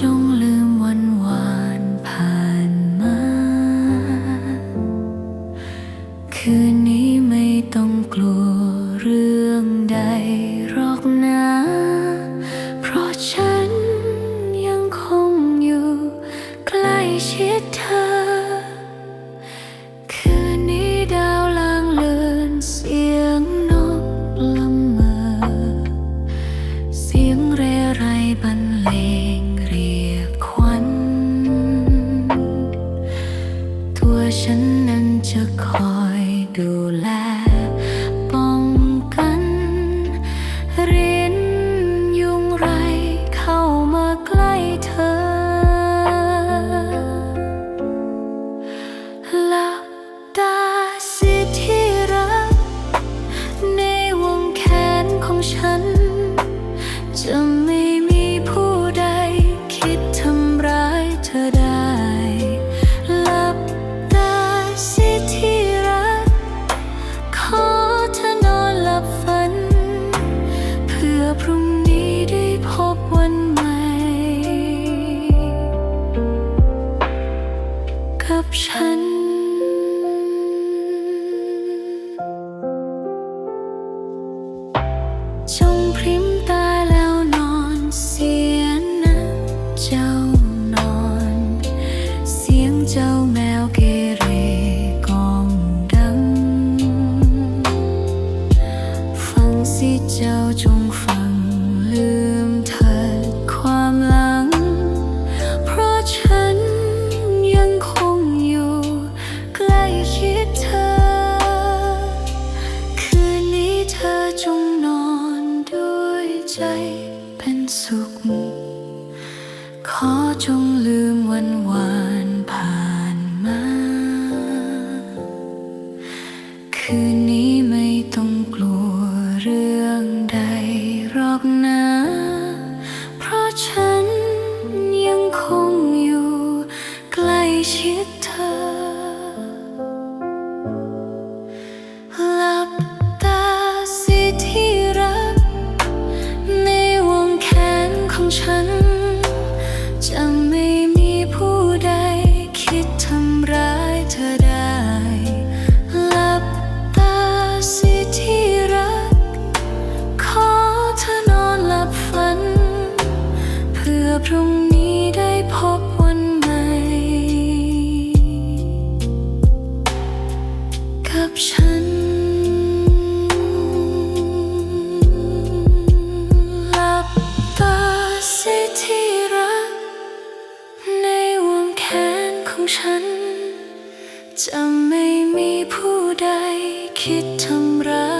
จงลืมวันวานผ่านมา คืนนี้ไม่ต้องกลัวเรื่องใดหรอกนะ เพราะฉันยังคงอยู่ ใกล้ชิดเธอ กับฉัน จงพริมตาแล้วนอนเสียนะเจ้านอน เสียงเจ้าแมวเกเรกองดัง ฟังสิเจ้าจงฟังลืม ใจเป็นสุข ขอจงลืมวันวานผ่านมา คืนนี้ไม่ต้องกลัวเรื่องใดหรอกนะ พรุ่งนี้ได้พบวันใหม่ กับฉัน หลับตาสิที่รัก ในวงแขนของฉัน จะไม่มีผู้ใดคิดทำร้าย